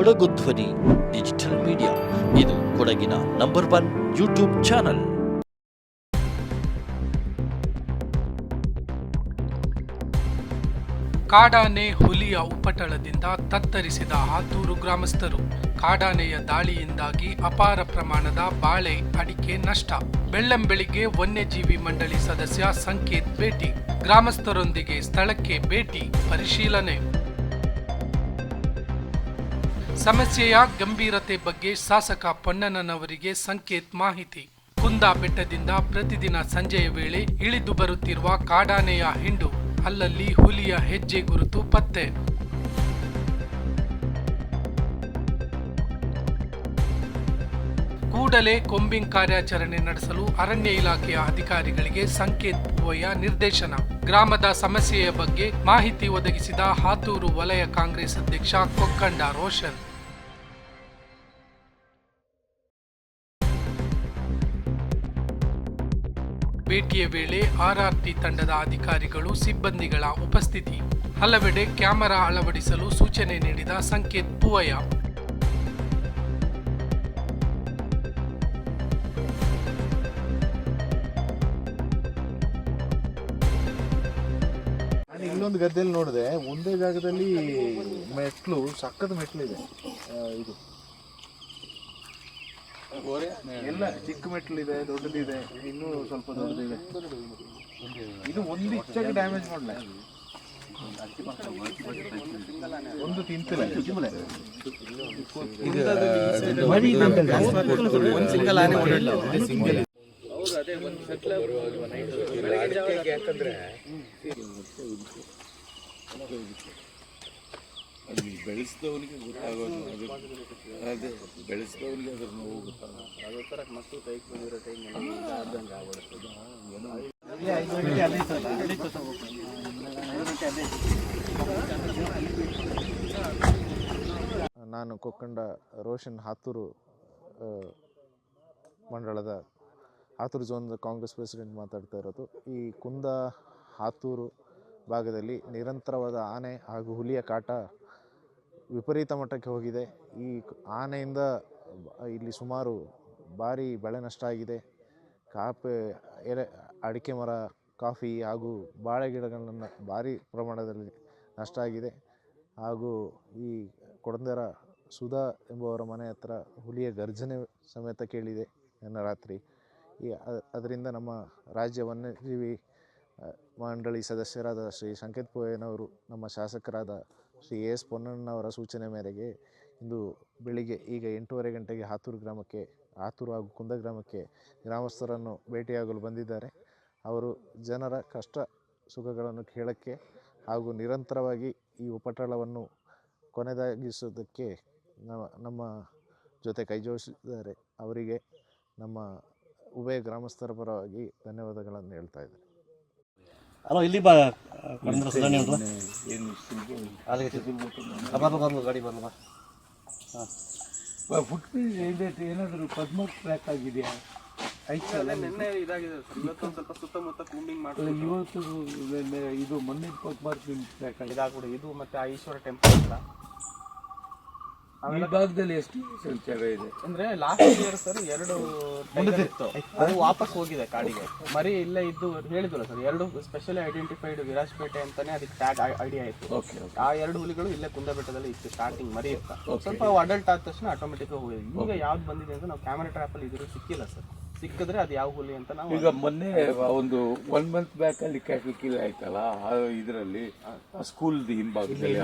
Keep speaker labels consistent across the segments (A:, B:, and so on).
A: ಕೊಡಗು ಧ್ವನಿ, digital media. ಇದು ಕೊಡಗಿನ ನಂಬರ್ ಒನ್ ಯೂಟ್ಯೂಬ್ ಚಾನಲ್.
B: ಕಾಡಾನೆ ಹುಲಿಯ ಉಪಟಳದಿಂದ ತತ್ತರಿಸಿದ ಹಾತೂರು ಗ್ರಾಮಸ್ಥರು. ಕಾಡಾನೆಯ ದಾಳಿಯಿಂದಾಗಿ ಅಪಾರ ಪ್ರಮಾಣದ ಬಾಳೆ ಅಡಿಕೆ ನಷ್ಟ. ಬೆಳ್ಳಂಬೆಳಿಗ್ಗೆ ವನ್ಯಜೀವಿ ಮಂಡಳಿ ಸದಸ್ಯ ಸಂಕೇತ್ ಭೇಟಿ. ಗ್ರಾಮಸ್ಥರೊಂದಿಗೆ ಸ್ಥಳಕ್ಕೆ ಭೇಟಿ, ಪರಿಶೀಲನೆ. ಸಮಸ್ಯೆಯ ಗಂಭೀರತೆ ಬಗ್ಗೆ ಶಾಸಕ ಪೊನ್ನಣ್ಣನವರಿಗೆ ಸಂಕೇತ್ ಮಾಹಿತಿ. ಕುಂದ ಬೆಟ್ಟದಿಂದ ಪ್ರತಿದಿನ ಸಂಜೆಯ ವೇಳೆ ಇಳಿದು ಬರುತ್ತಿರುವ ಕಾಡಾನೆಯ ಹಿಂಡು, ಅಲ್ಲಲ್ಲಿ ಹುಲಿಯ ಹೆಜ್ಜೆ ಗುರುತು ಪತ್ತೆ. ಕೂಡಲೇ ಕೊಂಬಿಂಗ್ ಕಾರ್ಯಾಚರಣೆ ನಡೆಸಲು ಅರಣ್ಯ ಇಲಾಖೆಯ ಅಧಿಕಾರಿಗಳಿಗೆ ಸಂಕೇತ್ ಪೂವಯ್ಯ ನಿರ್ದೇಶನ. ಗ್ರಾಮದ ಸಮಸ್ಯೆಯ ಬಗ್ಗೆ ಮಾಹಿತಿ ಒದಗಿಸಿದ ಹಾತೂರು ವಲಯ ಕಾಂಗ್ರೆಸ್ ಅಧ್ಯಕ್ಷ ಕೊಕ್ಕಂಡ ರೋಷನ್. ಭೇಟಿಯ ವೇಳೆ ಆರ್ಆರ್ಟಿ ತಂಡದ ಅಧಿಕಾರಿಗಳು ಸಿಬ್ಬಂದಿಗಳ ಉಪಸ್ಥಿತಿ. ಹಲವೆಡೆ ಕ್ಯಾಮೆರಾ ಅಳವಡಿಸಲು ಸೂಚನೆ ನೀಡಿದ ಸಂಕೇತ್ ಪೂವಯ್ಯ.
C: ಇಲ್ಲೊಂದು ಗದ್ದೆಯಲ್ಲಿ ನೋಡಿದೆ, ಒಂದೇ ಜಾಗದಲ್ಲಿ ಮೆಟ್ಲು ಸಕ್ಕದ ಇದೆ. ಇದು. ಎಲ್ಲ ಚಿಕ್ಕ ಮೆಟ್ಲಿದೆ ದೊಡ್ಡದಿದೆ ಇನ್ನೂ ಸ್ವಲ್ಪ ದೊಡ್ಡದಿದೆ. ಇದು ಒಂದು ಇಚ್ಚಾಗಿ ಡ್ಯಾಮೇಜ್ ಮಾಡಲ. ಒಂದು ತಿಂತಿಲ್ಲ
D: ಅದು ಬೆಳೆಸಿದವನಿಗೆ ಗೊತ್ತಾಗೋದು, ಅದು ಅದೇ ಬೆಳೆಸಿದವನಿಗೆ ಅದ್ರ ನೋವು ಗೊತ್ತಾಗೋದು.
C: ನಾನು ಕೊಕ್ಕಂಡ ರೋಷನ್ ಹಾತೂರು ಮಂಡಳದ ಹಾತೂರು ಝೋನ್ದ ಕಾಂಗ್ರೆಸ್ ಪ್ರೆಸಿಡೆಂಟ್ ಮಾತಾಡ್ತಾ ಇರೋದು. ಈ ಕುಂದ ಹಾತೂರು ಭಾಗದಲ್ಲಿ ನಿರಂತರವಾದ ಆನೆ ಹಾಗೂ ಹುಲಿಯ ಕಾಟ ವಿಪರೀತ ಮಟ್ಟಕ್ಕೆ ಹೋಗಿದೆ. ಈ ಆನೆಯಿಂದ ಇಲ್ಲಿ ಸುಮಾರು ಭಾರಿ ಬೆಳೆ ನಷ್ಟ ಆಗಿದೆ. ಕಾಪೆ, ಎಲೆ, ಅಡಿಕೆ ಮರ, ಕಾಫಿ ಹಾಗೂ ಬಾಳೆ ಗಿಡಗಳನ್ನು ಭಾರಿ ಪ್ರಮಾಣದಲ್ಲಿ ನಷ್ಟ ಆಗಿದೆ. ಹಾಗೂ ಈ ಕೊಡಂದರ ಸುಧಾ ಎಂಬುವರ ಮನೆ ಹತ್ರ ಹುಲಿಯ ಗರ್ಜನೆ ಸಮೇತ ಕೇಳಿದೆ ನಿನ್ನೆ ರಾತ್ರಿ. ಈ, ಅದರಿಂದ ನಮ್ಮ ರಾಜ್ಯ ವನ್ಯಜೀವಿ ಮಂಡಳಿ ಸದಸ್ಯರಾದ ಶ್ರೀ ಸಂಕೇತ್ ಪೋಯನವರು ನಮ್ಮ ಶಾಸಕರಾದ ಶ್ರೀ ಎಸ್ ಪೊನ್ನಣ್ಣವರ ಸೂಚನೆ ಮೇರೆಗೆ ಇಂದು ಬೆಳಿಗ್ಗೆ ಈಗ ಎಂಟೂವರೆ ಗಂಟೆಗೆ ಹಾತೂರು ಗ್ರಾಮಕ್ಕೆ ಹಾತೂರು ಹಾಗೂ ಕುಂದ ಗ್ರಾಮಕ್ಕೆ ಗ್ರಾಮಸ್ಥರನ್ನು ಭೇಟಿಯಾಗಲು ಬಂದಿದ್ದಾರೆ. ಅವರು ಜನರ ಕಷ್ಟ ಸುಖಗಳನ್ನು ಕೇಳಕ್ಕೆ ಹಾಗೂ ನಿರಂತರವಾಗಿ ಈ ಉಪಟಳವನ್ನು ಕೊನೆದಾಗಿಸೋದಕ್ಕೆ ನಮ್ಮ ನಮ್ಮ ಜೊತೆ ಕೈಜೋಡಿಸಿದ್ದಾರೆ ಅವರಿಗೆ ನಮ್ಮ ಉಭಯ ಗ್ರಾಮಸ್ಥರ ಪರವಾಗಿ ಧನ್ಯವಾದಗಳನ್ನು ಹೇಳ್ತಾ ಇದ್ದಾರೆ
E: ಅಲ್ಲ ಇಲ್ಲಿ ಬಾ. ಕಡಂದ್ರ ಸುಧಾರಣೆ ಅಲ್ಲಿಗೆ ಗಾಡಿ
D: ಏನಾದರೂ ಪದ್ಮ ಟ್ರ್ಯಾಕ್ ಆಗಿದೆಯಾ? ಇವತ್ತು ನೆನ್ನೆ ಇದು ಮೊನ್ನೆ ಪದ್ಮ ಟ್ರ್ಯಾಕ್ ಆಗಿದೆ
F: ಇದು ಮತ್ತೆ ಆ ಈಶ್ವರ ಟೆಂಪಲ್ ಹತ್ರ
D: ಈ ಭಾಗದಲ್ಲಿ ಎಷ್ಟು ಶೌಚಾಲಯ ಇದೆ?
F: ಅಂದ್ರೆ ಲಾಸ್ಟ್ ಇಯರ್ ಸರ್ ಎರಡು tiger ಇತ್ತು. ಅದು ವಾಪಸ್ ಹೋಗಿದೆ ಕಾಡಿಗೆ. ಮರಿ ಇಲ್ಲೇ ಇದ್ದು ಹೇಳಿದ್ರು ಸರ್ ಎರಡು ಸ್ಪೆಷಲಿ ಐಡೆಂಟಿಫೈಡ್ ವಿರಾಜಪೇಟೆ ಅಂತಾನೆ ಅದಕ್ಕೆ ಟ್ಯಾಗ್ ಐಡಿಯಾ ಇತ್ತು.
D: ಓಕೆ
F: ಆ ಎರಡು ಹುಲಿಗಳು ಇಲ್ಲೇ ಕುಂದಬೆಟ್ಟದಲ್ಲಿ ಇತ್ತು ಸ್ಟಾರ್ಟಿಂಗ್ ಮರಿ ಇತ್ತು. ಸ್ವಲ್ಪ ಅಡಲ್ಟ್ ಆದ ತಕ್ಷಣ ಆಟೋಮೆಟಿಕ್ ಹೋಗಿದೆ. ಈಗ ಯಾವ್ದು ಬಂದಿದೆ ಅಂತ ನಾವು ಕ್ಯಾಮೆರಾ ಟ್ರಾಪ್ ಅಲ್ಲಿ ಇದ್ರು ಸಿಕ್ಕಿಲ್ಲ ಸರ್ ಸಿಕ್ಕಿದ್ರೆ ಅದು ಯಾವ ಹುಲಿ ಅಂತ ನಾವು
D: ಈಗ ಮೊನ್ನೆ ಒಂದು ಒನ್ ಮಂತ್ ಬ್ಯಾಕ್ ಅಲ್ಲಿ ಕ್ಯಾಟಲ್ ಕಿಲ್ ಆಯ್ತಲ್ಲ ಆ ಇದರಲ್ಲಿ ಸ್ಕೂಲ್ ಹಿಂಭಾಗದಲ್ಲಿ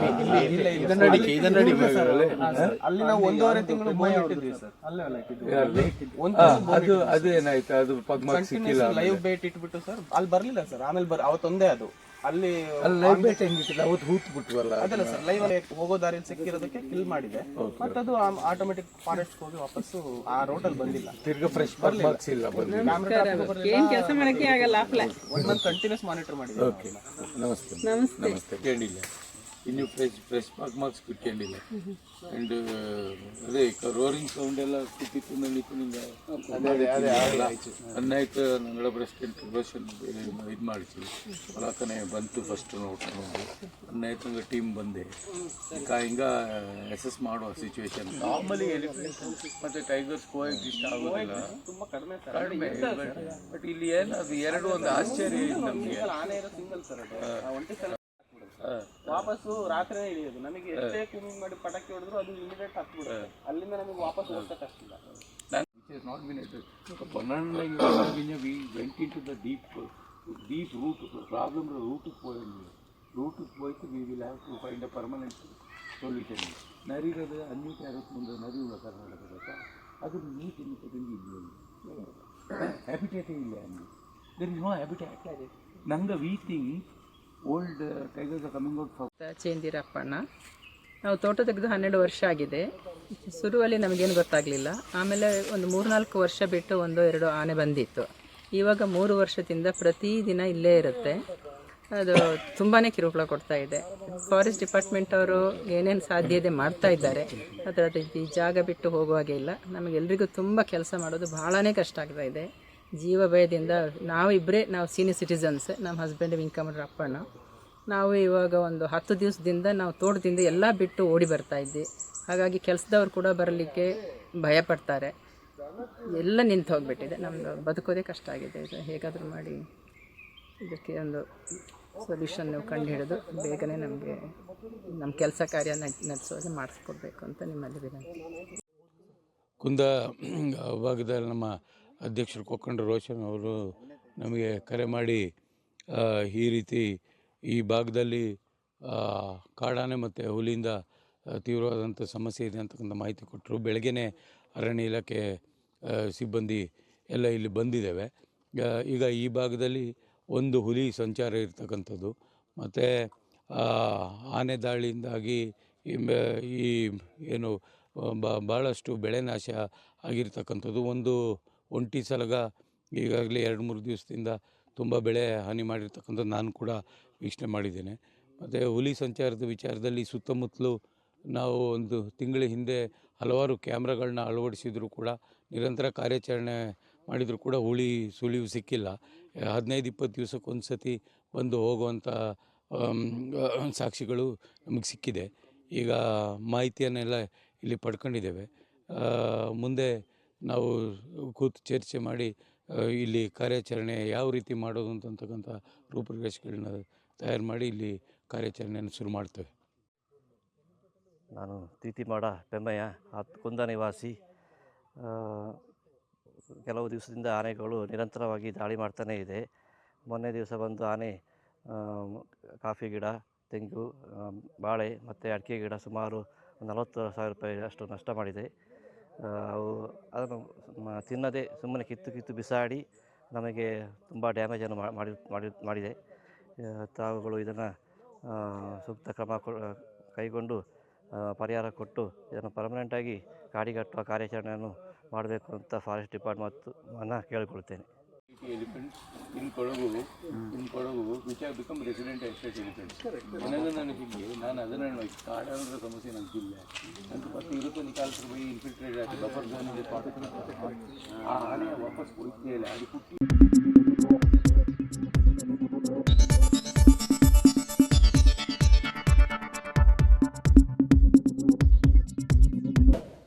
F: ಅಲ್ಲಿ ನಾವು ಒಂದೂವರೆ ತಿಂಗಳು ಇಟ್ಟಿದ್ವಿ ಸರ್. ಅಲ್ಲೇ ಅಲ್ಲ ಇಟ್ಟಿದ್ವಿ? ಒಂದು
D: ಅದು ಅದು ಏನಾಯ್ತು ಅದು ಪದ್ಮ ಸಿಕ್ಕಿಲ್ಲ
F: ಲೈವ್ ಬೇಟ್ ಇಟ್ಬಿಟ್ಟು ಸರ್. ಅಲ್ಲಿ ಬರ್ಲಿಲ್ಲ ಸರ್. ಆಮೇಲೆ ಬರ್ ಅವತ್ತೊಂದೇ ಅದು. ಅಲ್ಲಿ
D: ಅಲ್ಲಿ ಲೈವ್ ಬೇಟ್ ಹೆಂಗಿಟ್ಟಿಲ್ಲ ಅವತ್ತು ಹೂತ್ ಬಿಟ್ವಲ್ಲ
F: ಅದಲ್ಲ ಸರ್ ಲೈವ್ ಅಲ್ಲಿ ಹೋಗೋ ದಾರಿಯಲ್ಲಿ ಸಿಕ್ಕಿರೋದಕ್ಕೆ ಕಿಲ್ ಮಾಡಿದೆ. ಮತ್ತೆ ಅದು ಆಟೋಮೆಟಿಕ್ ಫಾರೆಸ್ಟ್ ಹೋಗಿ ವಾಪಸ್ಸು ಆ ರೋಡ್ ಅಲ್ಲಿ ಬಂದಿಲ್ಲ.
D: ತಿರ್ಗಾ ಫ್ರೆಶ್ ಬರ್ಲಿಲ್ಲ. ಇಲ್ಲ
G: ಏನ್ ಕೆಲಸ ಮಾಡಕ್ಕೆ ಆಗಲ್ಲ offline
F: one month continuous monitor ಮಾಡಿದೆ.
D: ಓಕೆ ನಮಸ್ತೆ. ನಮಸ್ತೆ. ಕೇಳಿಲ್ಲ. ಇನ್ನು ಫ್ರೆಶ್ ಫ್ರೆಶ್ ಮಾರ್ಕ್ ಮಾರ್ಕ್ಸ್ ಕುಟ್ಕೊಂಡಿಲ್ಲ ಆ್ಯಂಡ್ ಅದೇ ರೋರಿಂಗ್ ಸೌಂಡ್ ಎಲ್ಲ ಕೂತಿತ್ತು ನಡೀತು ನಿಂಗೆ ಅನ್ನಾಯ್ತು ನಂಗಳ ಪ್ರೆಸಿಡೆಂಟ್ ರೋಷನ್ ಇದು ಮಾಡಿಸಿ ಹೊಲಕನೆ ಬಂತು ಫಸ್ಟ್ ನೋಡ್ಕೊಂಡು ಅನ್ನಾಯ್ತು ನಂಗೆ ಟೀಮ್ ಬಂದೆ. ಈಗ ಹಿಂಗ ಅಸೆಸ್ ಮಾಡುವ ಸಿಚುವೇಶನ್ ನಾರ್ಮಲಿ ಎಲಿಫೆಂಟ್ ಮತ್ತು ಟೈಗರ್ಸ್ ಕೋಎಕ್ಸಿಸ್ಟ್ ಆಗೋದಿಲ್ಲ.
F: ತುಂಬಾ ಕಡಿಮೆ
D: ಬಟ್ ಇಲ್ಲಿ ಏನು ಅದು ಎರಡು ಒಂದು ಆಶ್ಚರ್ಯ ಇದೆ ನಮಗೆ.
F: ವಾಪಸ್ಸು ರಾತ್ರಿ ಎಳಿಯೋದು ನಮಗೆ ಎಷ್ಟೇ ಕ್ವಿಂಗ್ ಮಾಡಿ ಪಟಾಕಿ ಹೊಡೆದ್ರು ಅದು ಇಮಿಡಿಯೇಟ್ ಆಗ್ತಿರುತ್ತೆ ಅಲ್ಲಿಂದ ನಮಗೆ ವಾಪಸ್ ತುಂಬ ಕಷ್ಟ
D: ಇಲ್ಲ not ಮಿನೈಸರ್ line we went into deep ದೀತ್ root problem ರೂಟಿಗೆ ಪೋಯಲ್ ರೂಟಿಗೆ ಹೋಗ್ತೀ we will have to find a permanent solution ನರಿ ಇರೋದು ಅನ್ಯೂಟಿ ಆಗೋಕೆ ಮುಂದೆ ನರಿ ಉಳ ಕರ್ನಾಟಕದ ಅದು ನೀ ತಿಂಗ್ ತಿಂಡಿ ಹ್ಯಾಬಿಟೇಟ್ ಇಲ್ಲ ಅಲ್ಲಿ. ವೆರ್ ವಿ ಒ ಹ್ಯಾಬಿಟೆ ಆಟ ನಂಗೆ we think old tigers coming out
G: Chendirappanna ನಾವು ತೋಟ ತೆಗೆದು ಹನ್ನೆರಡು ವರ್ಷ ಆಗಿದೆ. ಶುರುವಲ್ಲಿ ನಮಗೇನು ಗೊತ್ತಾಗಲಿಲ್ಲ. ಆಮೇಲೆ ಒಂದು ಮೂರ್ನಾಲ್ಕು ವರ್ಷ ಬಿಟ್ಟು ಒಂದು ಎರಡು ಆನೆ ಬಂದಿತ್ತು. ಇವಾಗ ಮೂರು ವರ್ಷದಿಂದ ಪ್ರತಿದಿನ ಇಲ್ಲೇ ಇರುತ್ತೆ. ಅದು ತುಂಬಾ ಕಿರುಕುಳ ಕೊಡ್ತಾ ಇದೆ. ಫಾರೆಸ್ಟ್ ಡಿಪಾರ್ಟ್ಮೆಂಟ್ ಅವರು ಏನೇನು ಸಾಧ್ಯ ಇದೆ ಮಾಡ್ತಾ ಇದ್ದಾರೆ ಅದರ ಈ ಜಾಗ ಬಿಟ್ಟು ಹೋಗುವಾಗೆ ಇಲ್ಲ. ನಮಗೆಲ್ರಿಗೂ ತುಂಬ ಕೆಲಸ ಮಾಡೋದು ಭಾಳನೇ ಕಷ್ಟ ಆಗ್ತಾ ಇದೆ. ಜೀವ ಭಯದಿಂದ ನಾವು ಇಬ್ಬರೇ ನಾವು ಸೀನಿಯರ್ ಸಿಟಿಸನ್ಸ್ ನಮ್ಮ ಹಸ್ಬೆಂಡ್ ವಿಂಕಮರ ಅಪ್ಪಣ್ಣ. ನಾವು ಇವಾಗ ಒಂದು ಹತ್ತು ದಿವಸದಿಂದ ನಾವು ತೋಟದಿಂದ ಎಲ್ಲ ಬಿಟ್ಟು ಓಡಿ ಬರ್ತಾ ಇದ್ವಿ. ಹಾಗಾಗಿ ಕೆಲಸದವ್ರು ಕೂಡ ಬರಲಿಕ್ಕೆ ಭಯಪಡ್ತಾರೆ. ಎಲ್ಲ ನಿಂತು ಹೋಗಿಬಿಟ್ಟಿದೆ. ನಮ್ಮದು ಬದುಕೋದೇ ಕಷ್ಟ ಆಗಿದೆ. ಇದು ಹೇಗಾದರೂ ಮಾಡಿ ಇದಕ್ಕೆ ಒಂದು ಸೊಲ್ಯೂಷನ್ ನೀವು ಕಂಡು ಹಿಡಿದು ಬೇಗನೆ ನಮಗೆ ನಮ್ಮ ಕೆಲಸ ಕಾರ್ಯ ನಡೆಸೋದು ಮಾಡಿಸ್ಕೊಡ್ಬೇಕು ಅಂತ ನಿಮ್ಮಲ್ಲಿ ವಿನಂತಿ.
D: ಕುಂದ ಭಾಗದಲ್ಲಿ ನಮ್ಮ ಅಧ್ಯಕ್ಷರು ಕೊಕ್ಕಂಡ ರೋಷನ್ ಅವರು ನಮಗೆ ಕರೆ ಮಾಡಿ ಈ ರೀತಿ ಈ ಭಾಗದಲ್ಲಿ ಕಾಡಾನೆ ಮತ್ತು ಹುಲಿಯಿಂದ ತೀವ್ರವಾದಂಥ ಸಮಸ್ಯೆ ಇದೆ ಅಂತಕ್ಕಂಥ ಮಾಹಿತಿ ಕೊಟ್ಟರು. ಬೆಳಗ್ಗೆನೇ ಅರಣ್ಯ ಇಲಾಖೆ ಸಿಬ್ಬಂದಿ ಎಲ್ಲ ಇಲ್ಲಿ ಬಂದಿದ್ದೇವೆ. ಈಗ ಈ ಭಾಗದಲ್ಲಿ ಒಂದು ಹುಲಿ ಸಂಚಾರ ಇರ್ತಕ್ಕಂಥದ್ದು. ಮತ್ತು ಆನೆ ದಾಳಿಯಿಂದಾಗಿ ಈ ಏನು ಭಾಳಷ್ಟು ಬೆಳೆ ನಾಶ ಆಗಿರ್ತಕ್ಕಂಥದ್ದು. ಒಂದು ಒಂಟಿ ಸಲಗ ಈಗಾಗಲೇ ಎರಡು ಮೂರು ದಿವಸದಿಂದ ತುಂಬ ಬೆಳೆ ಹಾನಿ ಮಾಡಿರ್ತಕ್ಕಂಥದ್ದು ನಾನು ಕೂಡ ವೀಕ್ಷಣೆ ಮಾಡಿದ್ದೇನೆ. ಮತ್ತು ಹುಲಿ ಸಂಚಾರದ ವಿಚಾರದಲ್ಲಿ ಸುತ್ತಮುತ್ತಲು ನಾವು ಒಂದು ತಿಂಗಳ ಹಿಂದೆ ಹಲವಾರು ಕ್ಯಾಮ್ರಾಗಳನ್ನ ಅಳವಡಿಸಿದರೂ ಕೂಡ ನಿರಂತರ ಕಾರ್ಯಾಚರಣೆ ಮಾಡಿದರೂ ಕೂಡ ಹುಳಿ ಸುಳಿವು ಸಿಕ್ಕಿಲ್ಲ. ಹದಿನೈದು, ಇಪ್ಪತ್ತು ದಿವಸಕ್ಕೊಂದು ಸತಿ ಬಂದು ಹೋಗುವಂಥ ಸಾಕ್ಷಿಗಳು ನಮಗೆ ಸಿಕ್ಕಿದೆ. ಈಗ ಮಾಹಿತಿಯನ್ನೆಲ್ಲ ಇಲ್ಲಿ ಪಡ್ಕೊಂಡಿದ್ದೇವೆ. ಮುಂದೆ ನಾವು ಕೂತು ಚರ್ಚೆ ಮಾಡಿ ಇಲ್ಲಿ ಕಾರ್ಯಾಚರಣೆ ಯಾವ ರೀತಿ ಮಾಡೋದು ಅಂತಕ್ಕಂಥ ರೂಪುರೇಷೆಗಳನ್ನ ತಯಾರು ಮಾಡಿ ಇಲ್ಲಿ ಕಾರ್ಯಾಚರಣೆಯನ್ನು ಶುರು ಮಾಡ್ತೇವೆ.
E: ನಾನು ತೀತಿಮಾಡ ಪೆಮ್ಮಯ್ಯ ಹತ್ತು ಕುಂದ ನಿವಾಸಿ. ಕೆಲವು ದಿವಸದಿಂದ ಆನೆಗಳು ನಿರಂತರವಾಗಿ ದಾಳಿ ಮಾಡ್ತಾನೇ ಇದೆ. ಮೊನ್ನೆ ದಿವಸ ಬಂದು ಆನೆ ಕಾಫಿ ಗಿಡ, ತೆಂಗು ಬಾಳೆ ಮತ್ತು ಅಡಿಕೆ ಗಿಡ ಸುಮಾರು ನಲವತ್ತು ಸಾವಿರ ರೂಪಾಯಿ ಅಷ್ಟು ನಷ್ಟ ಮಾಡಿದೆ. ಅವು ಅದನ್ನು ತಿನ್ನದೆ ಸುಮ್ಮನೆ ಕಿತ್ತು ಕಿತ್ತು ಬಿಸಾಡಿ ನಮಗೆ ತುಂಬ ಡ್ಯಾಮೇಜನ್ನು ಮಾಡಿ ಮಾಡಿ, ಮಾಡಿದೆ. ತಾವುಗಳು ಇದನ್ನು ಸೂಕ್ತ ಕ್ರಮ ಕೈಗೊಂಡು ಪರಿಹಾರ ಕೊಟ್ಟು ಇದನ್ನು ಪರ್ಮನೆಂಟಾಗಿ ಕಾಡಿಗಟ್ಟುವ ಕಾರ್ಯಾಚರಣೆಯನ್ನು ಮಾಡಬೇಕು ಅಂತ ಫಾರೆಸ್ಟ್ ಡಿಪಾರ್ಟ್ಮೆಂಟ್ ಮನ ಕೇಳಿಕೊಳ್ತೇನೆ
D: elephants in Kodagu in Kodagu which have become resident estate elephants ನನಗೆ ನನಗೆ ನಾನು ಅದನ್ನು ಕಾಡಾನದ ಸಮಸ್ಯೆ ನನಗಿಲ್ಲ ಅಂತ ಮತ್ತೆ ಇವತ್ತು ನಿಕಾಲ್ಸರು ಬೈ ಇನ್ಫಿಲ್ಟ್ರೇಟ್ ಆಗಿ ಬಫರ್ ಝೋನ್ ಇದೆ ಆ ಆನೆ ವಾಪಸ್ ಹೋಯ್ತೇ ಇಲ್ಲ ಅದು ಕುಟ್ಟಿ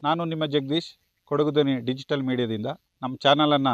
H: ನಾನು ನಿಮ್ಮ ಜಗದೀಶ್, ಕೊಡಗು ಧ್ವನಿ ಡಿಜಿಟಲ್ ಮೀಡಿಯಾದಿಂದ. ನಮ್ಮ ಚಾನಲನ್ನು